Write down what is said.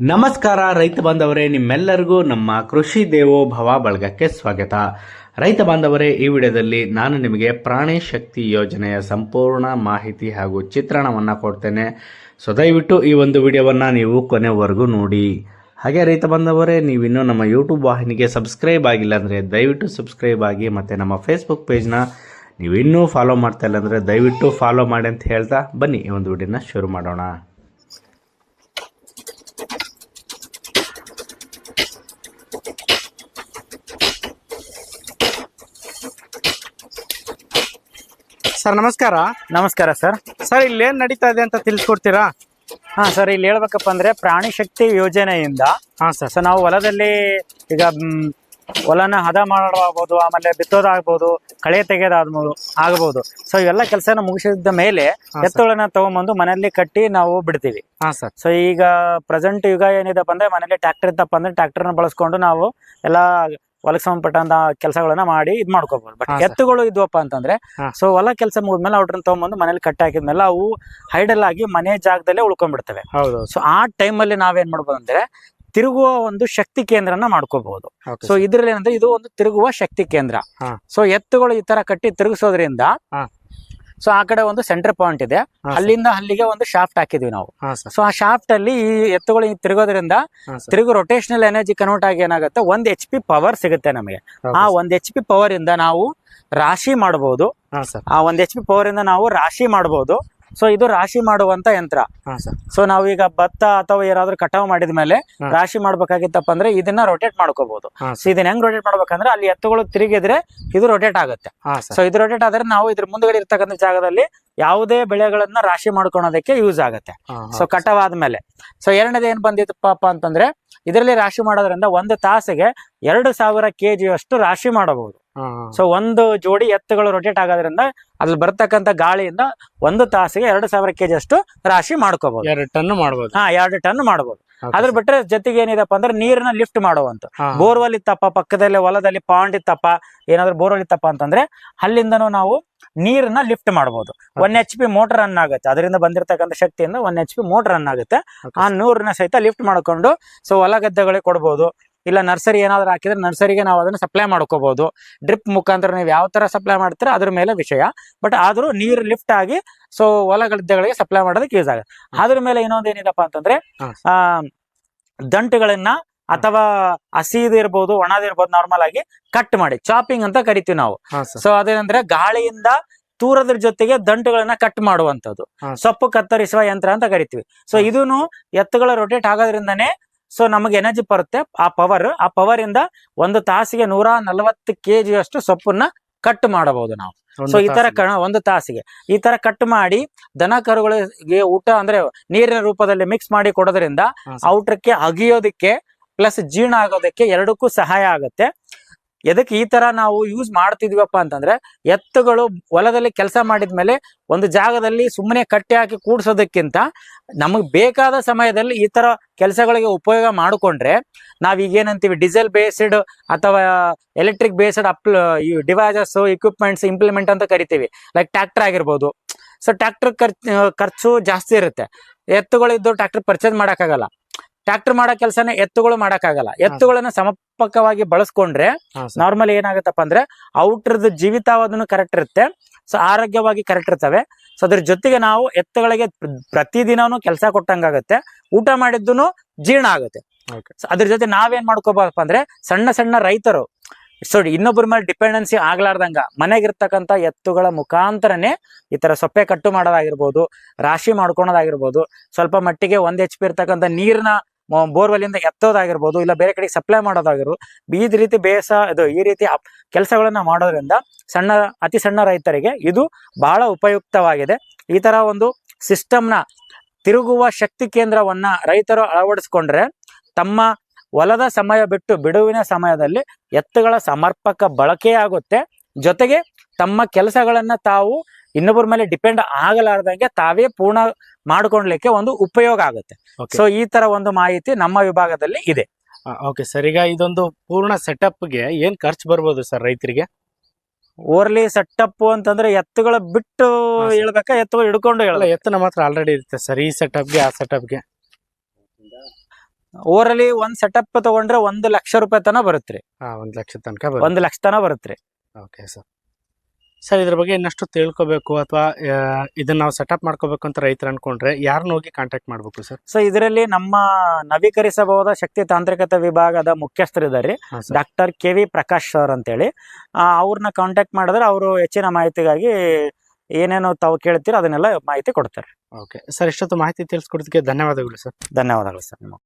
ನಮಸ್ಕಾರ ರೈತ ಬಾಂಧವರೇ, ನಿಮ್ಮೆಲ್ಲರಿಗೂ ನಮ್ಮ ಕೃಷಿ ದೇವೋ ಭವ ಬಳಗಕ್ಕೆ ಸ್ವಾಗತ. ರೈತ ಬಾಂಧವರೇ, ಈ ವಿಡಿಯೋದಲ್ಲಿ ನಾನು ನಿಮಗೆ ಪ್ರಾಣಿ ಶಕ್ತಿ ಯೋಜನೆಯ ಸಂಪೂರ್ಣ ಮಾಹಿತಿ ಹಾಗೂ ಚಿತ್ರಣವನ್ನು ಕೊಡ್ತೇನೆ. ಸೊ, ದಯವಿಟ್ಟು ಈ ಒಂದು ವಿಡಿಯೋವನ್ನು ನೀವು ಕೊನೆವರೆಗೂ ನೋಡಿ. ಹಾಗೆ ರೈತ ಬಂದವರೇ ನೀವಿನ್ನೂ ನಮ್ಮ ಯೂಟ್ಯೂಬ್ ವಾಹಿನಿಗೆ ಸಬ್ಸ್ಕ್ರೈಬ್ ಆಗಿಲ್ಲ ಅಂದರೆ ದಯವಿಟ್ಟು ಸಬ್ಸ್ಕ್ರೈಬ್ ಆಗಿ ಮತ್ತು ನಮ್ಮ ಫೇಸ್ಬುಕ್ ಪೇಜ್ನ ನೀವು ಇನ್ನೂ ಫಾಲೋ ಮಾಡ್ತಾ ಇಲ್ಲ ಅಂದರೆ ದಯವಿಟ್ಟು ಫಾಲೋ ಮಾಡಿ ಅಂತ ಹೇಳ್ತಾ ಬನ್ನಿ ಈ ಒಂದು ವಿಡಿಯೋನ ಶುರು ಮಾಡೋಣ. ಸರ್ ನಮಸ್ಕಾರ. ನಮಸ್ಕಾರ ಸರ್. ಸರ್ ಇಲ್ಲಿ ಏನು ನಡೀತಾ ಇದೆ ಅಂತ ತಿಳಿಸ್ಕೊಡ್ತೀರಾ? ಹಾ ಸರ್ ಇಲ್ಲಿ ಹೇಳ್ಬೇಕಪ್ಪ ಅಂದ್ರೆ ಪ್ರಾಣಿ ಶಕ್ತಿ ಯೋಜನೆಯಿಂದ ಹಾ ಸರ್. ಸೊ ನಾವು ಹೊಲದಲ್ಲಿ ಈಗ ಹೊಲನ ಹದ ಮಾಡೋದಾಗ್ಬೋದು ಆಮೇಲೆ ಬಿತ್ತೋದಾಗ್ಬೋದು ಕಳೆ ತೆಗೆಯೋದಾಗ್ಬೋದು ಆಗ್ಬೋದು. ಸೊ ಇವೆಲ್ಲ ಕೆಲಸನ ಮುಗಿಸಿದ ಮೇಲೆ ಎತ್ತುಗಳನ್ನ ತಗೊಂಬಂದು ಮನೆಯಲ್ಲಿ ಕಟ್ಟಿ ನಾವು ಬಿಡ್ತೀವಿ. ಹಾ ಸರ್. ಸೊ ಈಗ ಪ್ರೆಸೆಂಟ್ ಯುಗ ಏನಿದೆ ಅಂದ್ರೆ ಮನೇಲಿ ಟ್ರ್ಯಾಕ್ಟರ್ ಇದ್ದಪ್ಪ ಅಂದ್ರೆ ಟ್ರ್ಯಾಕ್ಟರ್ನ ಬಳಸ್ಕೊಂಡು ನಾವು ಎಲ್ಲ ಹೊಲಕ್ಕೆ ಸಂಬಂಧಪಟ್ಟಂತ ಕೆಲಸಗಳನ್ನ ಮಾಡಿ ಇದ್ ಮಾಡ್ಕೋಬಹುದು ಬಟ್ ಎತ್ತುಗಳು ಇದ್ವಪ್ಪ ಅಂತಂದ್ರೆ. ಸೊ ಹೊಲ ಕೆಲಸ ಮುಗಿದ್ಮೇಲೆ ಅವ್ರನ್ನ ತಗೊಂಡ್ಬಂದು ಮನೇಲಿ ಕಟ್ ಹಾಕಿದ್ಮೇಲೆ ಅವು ಹೈಡಲ್ ಆಗಿ ಮನೆ ಜಾಗದಲ್ಲೇ ಉಳ್ಕೊಂಡ್ಬಿಡ್ತವೆ. ಸೊ ಆ ಟೈಮಲ್ಲಿ ನಾವೇನ್ ಮಾಡ್ಬೋದು ಅಂದ್ರೆ ತಿರುಗುವ ಒಂದು ಶಕ್ತಿ ಕೇಂದ್ರನ ಮಾಡ್ಕೋಬಹುದು ಸೊ ಇದ್ರಲ್ಲಿ ಏನಂದ್ರೆ ಇದು ಒಂದು ತಿರುಗುವ ಶಕ್ತಿ ಕೇಂದ್ರ. ಸೊ ಎತ್ತುಗಳು ಈ ತರ ಕಟ್ಟಿ ತಿರುಗಿಸೋದ್ರಿಂದ. ಸೊ ಆ ಕಡೆ ಒಂದು ಸೆಂಟರ್ ಪಾಯಿಂಟ್ ಇದೆ. ಅಲ್ಲಿಂದ ಅಲ್ಲಿಗೆ ಒಂದು ಶಾಫ್ಟ್ ಹಾಕಿದ್ವಿ ನಾವು. ಸೊ ಆ ಶಾಫ್ಟ್ ಅಲ್ಲಿ ಈ ಎತ್ತುಗಳು ತಿರುಗೋದ್ರಿಂದ ತಿರುಗು ರೊಟೇಷನಲ್ ಎನರ್ಜಿ ಕನ್ವರ್ಟ್ ಆಗಿ ಏನಾಗುತ್ತೆ? ಒಂದ್ ಎಚ್ ಪಿ ಪವರ್ ಸಿಗುತ್ತೆ ನಮಗೆ. ಆ ಒಂದ್ ಎಚ್ ಪಿ ಪವರ್ ಇಂದ ನಾವು ರಾಶಿ ಮಾಡಬಹುದು ಆ ಒಂದ್ ಎಚ್ ಪಿ ಪವರ್ ಇಂದ ನಾವು ರಾಶಿ ಮಾಡಬಹುದು ಸೊ ಇದು ರಾಶಿ ಮಾಡುವಂತ ಯಂತ್ರ. ಸೊ ನಾವೀಗ ಭತ್ತ ಅಥವಾ ಏನಾದ್ರೂ ಕಟಾವ್ ಮಾಡಿದ ಮೇಲೆ ರಾಶಿ ಮಾಡ್ಬೇಕಾಗಿತ್ತಪ್ಪ ಅಂದ್ರೆ ಇದನ್ನ ರೊಟೇಟ್ ಮಾಡ್ಕೋಬಹುದು. ಸೊ ಇದನ್ನ ಹೆಂಗ್ ರೊಟೇಟ್ ಮಾಡ್ಬೇಕಂದ್ರೆ ಅಲ್ಲಿ ಎತ್ತುಗಳು ತಿರುಗಿದ್ರೆ ಇದು ರೊಟೇಟ್ ಆಗುತ್ತೆ. ಸೊ ಇದು ರೊಟೇಟ್ ಆದ್ರೆ ನಾವು ಇದ್ರ ಮುಂದ್ಗಡೆ ಇರ್ತಕ್ಕಂಥ ಜಾಗದಲ್ಲಿ ಯಾವುದೇ ಬೆಳೆಗಳನ್ನ ರಾಶಿ ಮಾಡ್ಕೊಳೋದಕ್ಕೆ ಯೂಸ್ ಆಗುತ್ತೆ. ಸೊ ಕಟಾವ್ ಆದ್ಮೇಲೆ ಸೊ ಎರಡನೇದು ಏನ್ ಬಂದಿತ್ತಪ್ಪ ಅಂತಂದ್ರೆ ಇದರಲ್ಲಿ ರಾಶಿ ಮಾಡೋದ್ರಿಂದ ಒಂದು ತಾಸಿಗೆ ಎರಡು ಸಾವಿರ ಕೆಜಿ ಅಷ್ಟು ರಾಶಿ ಮಾಡಬಹುದು. ಸೊ ಒಂದು ಜೋಡಿ ಎತ್ತುಗಳು ರೊಟೇಟ್ ಆಗೋದ್ರಿಂದ ಅದ್ರಲ್ಲಿ ಬರ್ತಕ್ಕಂಥ ಗಾಳಿಯಿಂದ ಒಂದು ತಾಸಿಗೆ ಎರಡು ಸಾವಿರ ಕೆಜಿ ಅಷ್ಟು ರಾಶಿ ಮಾಡ್ಕೋಬಹುದು ಎರಡು ಟನ್ ಮಾಡಬಹುದು ಹಾ ಎರಡು ಟನ್ ಮಾಡಬಹುದು ಅದ್ರ ಬಿಟ್ಟರೆ ಬಿಟ್ರೆ ಜೊತೆಗೆ ಏನಿದಪ್ಪ ಅಂದ್ರೆ ನೀರನ್ನ ಲಿಫ್ಟ್ ಮಾಡುವಂತ ಬೋರ್ವಲ್ ಇತ್ತಪ್ಪ ಪಕ್ಕದಲ್ಲಿ ಹೊಲದಲ್ಲಿ ಪಾಂಡ್ ಇತ್ತಪ್ಪ ಏನಾದ್ರು ಬೋರ್ವೆಲ್ ಇತ್ತಪ್ಪ ಅಂತಂದ್ರೆ ಅಲ್ಲಿಂದನೂ ನಾವು ನೀರನ್ನ ಲಿಫ್ಟ್ ಮಾಡಬಹುದು one H P motor run ಆಗುತ್ತೆ. ಅದರಿಂದ ಬಂದಿರತಕ್ಕಂಥ ಶಕ್ತಿಯಿಂದ one H P motor run ಆಗುತ್ತೆ. ಆ ನೂರನ್ನ ಸಹಿತ ಲಿಫ್ಟ್ ಮಾಡ್ಕೊಂಡು ಸೊ ಹೊಲ ಗದ್ದೆಗಳಿಗೆ ಕೊಡ್ಬೋದು. ಇಲ್ಲ ನರ್ಸರಿ ಏನಾದ್ರು ಹಾಕಿದ್ರೆ ನರ್ಸರಿಗೆ ನಾವು ಅದನ್ನ ಸಪ್ಲೈ ಮಾಡ್ಕೋಬಹುದು ಡ್ರಿಪ್ ಮುಖಾಂತರ ನೀವು ಯಾವ ತರ ಸಪ್ಲೈ ಮಾಡ್ತೀರಾ ಅದ್ರ ಮೇಲೆ ವಿಷಯ. ಬಟ್ ಆದ್ರೂ ನೀರು ಲಿಫ್ಟ್ ಆಗಿ ಸೊ ಹೊಲ ಗದ್ದೆಗಳಿಗೆ ಸಪ್ಲೈ ಮಾಡೋದಕ್ಕೆ ಯೂಸ್ ಆಗುತ್ತೆ. ಅದ್ರ ಮೇಲೆ ಇನ್ನೊಂದು ಏನಿದಪ್ಪ ಅಂತಂದ್ರೆ. ಆ ದಂಟುಗಳನ್ನ ಅಥವಾ ಹಸಿದಿರ್ಬೋದು ಒಣದಿರ್ಬೋದು ನಾರ್ಮಲ್ ಆಗಿ ಕಟ್ ಮಾಡಿ ಚಾಪಿಂಗ್ ಅಂತ ಕರಿತೀವಿ ನಾವು. ಸೊ ಅದೇನಂದ್ರೆ ಗಾಳಿಯಿಂದ ತೂರದ್ರ ಜೊತೆಗೆ ದಂಟುಗಳನ್ನ ಕಟ್ ಮಾಡುವಂತದ್ದು ಸೊಪ್ಪು ಕತ್ತರಿಸುವ ಯಂತ್ರ ಅಂತ ಕರಿತೀವಿ. ಸೊ ಇದೂನು ಎತ್ತುಗಳ ರೊಟೇಟ್ ಆಗೋದ್ರಿಂದನೇ ಸೊ ನಮಗೆ ಎನರ್ಜಿ ಬರುತ್ತೆ. ಆ ಪವರ್ ಆ ಪವರ್ ಇಂದ ಒಂದು ತಾಸಿಗೆ ನೂರ ನಲವತ್ತು ಕೆಜಿ ಅಷ್ಟು ಸೊಪ್ಪನ್ನ ಕಟ್ ಮಾಡಬಹುದು ನಾವು. ಸೊ ಈ ತರ ಒಂದು ತಾಸಿಗೆ. ಈ ತರ ಕಟ್ ಮಾಡಿ ದನ ಕರುಗಳಿಗೆ ಊಟ ಅಂದ್ರೆ ನೀರಿನ ರೂಪದಲ್ಲಿ ಮಿಕ್ಸ್ ಮಾಡಿ ಕೊಡೋದ್ರಿಂದ. ಔಟ್ರಕ್ಕೆ ಅಗಿಯೋದಕ್ಕೆ ಪ್ಲಸ್ ಜೀರ್ಣ ಆಗೋದಕ್ಕೆ ಎರಡಕ್ಕೂ ಸಹಾಯ ಆಗುತ್ತೆ. ಎದಕ್ಕೆ ಈ ತರ ನಾವು ಯೂಸ್ ಮಾಡ್ತಿದ್ವಪ್ಪ ಅಂತಂದ್ರೆ, ಎತ್ತುಗಳು ಹೊಲದಲ್ಲಿ ಕೆಲಸ ಮಾಡಿದ್ಮೇಲೆ ಒಂದು ಜಾಗದಲ್ಲಿ ಸುಮ್ಮನೆ ಕಟ್ಟಿ ಹಾಕಿ ಕೂಡ್ಸೋದಕ್ಕಿಂತ ನಮಗ್ ಬೇಕಾದ ಸಮಯದಲ್ಲಿ ಈ ತರ ಕೆಲಸಗಳಿಗೆ ಉಪಯೋಗ ಮಾಡಿಕೊಂಡ್ರೆ ಏನಂತೀವಿ ಡೀಸೆಲ್ ಬೇಸ್ಡ್ ಅಥವಾ electric based up devices equipments implement ಅಂತ ಕರಿತೀವಿ. ಲೈಕ್ ಟ್ರ್ಯಾಕ್ಟರ್ ಆಗಿರ್ಬೋದು. ಸೊ ಟ್ರ್ಯಾಕ್ಟರ್ ಖರ್ಚು ಖರ್ಚು ಜಾಸ್ತಿ ಇರುತ್ತೆ. ಎತ್ತುಗಳಿದ್ದು ಟ್ರ್ಯಾಕ್ಟರ್ ಪರ್ಚೇಸ್ ಮಾಡೋಕ್ಕಾಗಲ್ಲ. ಟ್ರ್ಯಾಕ್ಟರ್ ಮಾಡೋ ಕೆಲಸನ ಎತ್ತುಗಳು ಮಾಡಕ್ಕಾಗಲ್ಲ. ಎತ್ತುಗಳನ್ನ ಸಮರ್ಪಕವಾಗಿ ಬಳಸ್ಕೊಂಡ್ರೆ ನಾರ್ಮಲಿ ಏನಾಗುತ್ತಪ್ಪ ಅಂದ್ರೆ ಔಟ್ರದ ಜೀವಿತಾವಧನು ಕರೆಕ್ಟ್ ಇರುತ್ತೆ. ಸೊ ಆರೋಗ್ಯವಾಗಿ ಕರೆಕ್ಟ್ ಇರ್ತವೆ. ಸೊ ಅದ್ರ ಜೊತೆಗೆ ನಾವು ಎತ್ತುಗಳಿಗೆ ಪ್ರ- ಪ್ರತಿದಿನನೂ ಕೆಲಸ ಕೊಟ್ಟಂಗಾಗತ್ತೆ. ಊಟ ಮಾಡಿದ್ದು ಜೀರ್ಣ ಆಗುತ್ತೆ. ಅದ್ರ ಜೊತೆ ನಾವೇನ್ ಮಾಡ್ಕೋಬೇಕಪ್ಪ ಅಂದ್ರೆ ಸಣ್ಣ ಸಣ್ಣ ರೈತರು ಸೊ ಇನ್ನೊಬ್ಬರ ಮೇಲೆ ಡಿಪೆಂಡೆನ್ಸಿ ಆಗ್ಲಾರ್ದಂಗ ಮನೆಗಿರ್ತಕ್ಕಂಥ ಎತ್ತುಗಳ ಮುಖಾಂತರನೇ ಈ ತರ ಸೊಪ್ಪೆ ಕಟ್ಟು ಮಾಡೋದಾಗಿರ್ಬೋದು ರಾಶಿ ಮಾಡ್ಕೊಳೋದಾಗಿರ್ಬೋದು ಸ್ವಲ್ಪ ಮಟ್ಟಿಗೆ ಒಂದ್ ಎಚ್ ಪಿ ಇರ್ತಕ್ಕಂಥ ನೀರ್ನ ಬೋರ್ವೆಲ್ ಇಂದ ಎತ್ತೋದಾಗಿರ್ಬೋದು, ಇಲ್ಲ ಬೇರೆ ಕಡೆಗೆ ಸಪ್ಲೈ ಮಾಡೋದಾಗಿರ್ಬೋದು ಈ ರೀತಿ ಬೇಸ, ಇದು ಈ ರೀತಿ ಕೆಲಸಗಳನ್ನ ಮಾಡೋದ್ರಿಂದ ಸಣ್ಣ, ಅತಿ ಸಣ್ಣ ರೈತರಿಗೆ ಇದು ಬಹಳ ಉಪಯುಕ್ತವಾಗಿದೆ. ಈ ತರ ಒಂದು ಸಿಸ್ಟಮ್ನ ತಿರುಗುವ ಶಕ್ತಿ ಕೇಂದ್ರವನ್ನ ರೈತರು ಅಳವಡಿಸ್ಕೊಂಡ್ರೆ ತಮ್ಮ ಹೊಲದ ಸಮಯ ಬಿಟ್ಟು ಬಿಡುವಿನ ಸಮಯದಲ್ಲಿ ಎತ್ತುಗಳ ಸಮರ್ಪಕ ಬಳಕೆ ಆಗುತ್ತೆ ಜೊತೆಗೆ ತಮ್ಮ ಕೆಲಸಗಳನ್ನ ತಾವು ಇನ್ನೊಬ್ಬರ ಮೇಲೆ ಡಿಪೆಂಡ್ ಆಗಲಾರ್ದಂಗೆ ತಾವೇ ಪೂರ್ಣ ಮಾಡ್ಕೊಳ್ಲಿಕ್ಕೆ ಒಂದು ಉಪಯೋಗ ಆಗುತ್ತೆ. ಸೊ ಈ ತರ ಒಂದು ಮಾಹಿತಿ ನಮ್ಮ ವಿಭಾಗದಲ್ಲಿ ಇದೆ. ಓಕೆ ಸರ್ ಈಗ ಇದೊಂದು ಪೂರ್ಣ ಸೆಟಪ್ಗೆ ಏನ್ ಖರ್ಚು ಬರ್ಬೋದು ಸರ್ ರೈತರಿಗೆ? ಓರ್ಲಿ ಸೆಟಪ್ ಅಂತಂದ್ರೆ ಎತ್ತುಗಳ ಬಿಟ್ಟು ಹೇಳ್ಬೇಕ? ಎತ್ತು ಹಿಡ್ಕೊಂಡು ಹೇಳಲ್ಲ ಹೇಳ ಎತ್ತನ ಮಾತ್ರ ಆಲ್ರೆಡಿ ಇರುತ್ತೆ ಸರ್ ಈ ಸೆಟಪ್ಗೆ ಆ ಸೆಟಪ್ಗೆ ಓರಲ್ಲಿ ಒಂದ್ ಸೆಟಪ್ ತಗೊಂಡ್ರೆ ಒಂದು ಲಕ್ಷ ರೂಪಾಯಿ ತನ ಬರುತ್ತೆ ಒಂದ್ ಲಕ್ಷ ತನಕ ಬರುತ್ತೆ. ಒಂದ್ ಲಕ್ಷ ತನ ಬರುತ್ತೆ ಓಕೆ ಸರ್ ಸರ್ ಇದ್ರ ಬಗ್ಗೆ ಇನ್ನಷ್ಟು ತಿಳ್ಕೊಬೇಕು ಅಥವಾ ಇದನ್ನ ನಾವು ಸೆಟಪ್ ಮಾಡ್ಕೋಬೇಕು ಅಂತ ರೈತರು ಅನ್ಕೊಂಡ್ರೆ ಯಾರನ್ನ ಹೋಗಿ ಕಾಂಟ್ಯಾಕ್ಟ್ ಮಾಡ್ಬೇಕು ಸರ್? ಸೊ ಇದರಲ್ಲಿ ನಮ್ಮ ನವೀಕರಿಸಬಹುದಾದ ಶಕ್ತಿ ತಾಂತ್ರಿಕತೆ ವಿಭಾಗದ ಮುಖ್ಯಸ್ಥರಿದ್ದಾರೆ. Doctor K V Prakash sir ಅಂತೇಳಿ. ಹೇಳಿ ಅವ್ರನ್ನ ಕಾಂಟ್ಯಾಕ್ಟ್ ಮಾಡಿದ್ರೆ ಅವರು ಹೆಚ್ಚಿನ ಮಾಹಿತಿಗಾಗಿ ಏನೇನು ತಾವು ಕೇಳ್ತೀರೋ ಅದನ್ನೆಲ್ಲ ಮಾಹಿತಿ ಕೊಡ್ತಾರೆ. ಓಕೆ. ಸರ್ ಇಷ್ಟೊತ್ತು ಮಾಹಿತಿ ತಿಳಿಸ್ಕೊಡೋದಕ್ಕೆ ಧನ್ಯವಾದಗಳು ಸರ್. ಧನ್ಯವಾದಗಳು ಸರ್ ನಿಮಗೆ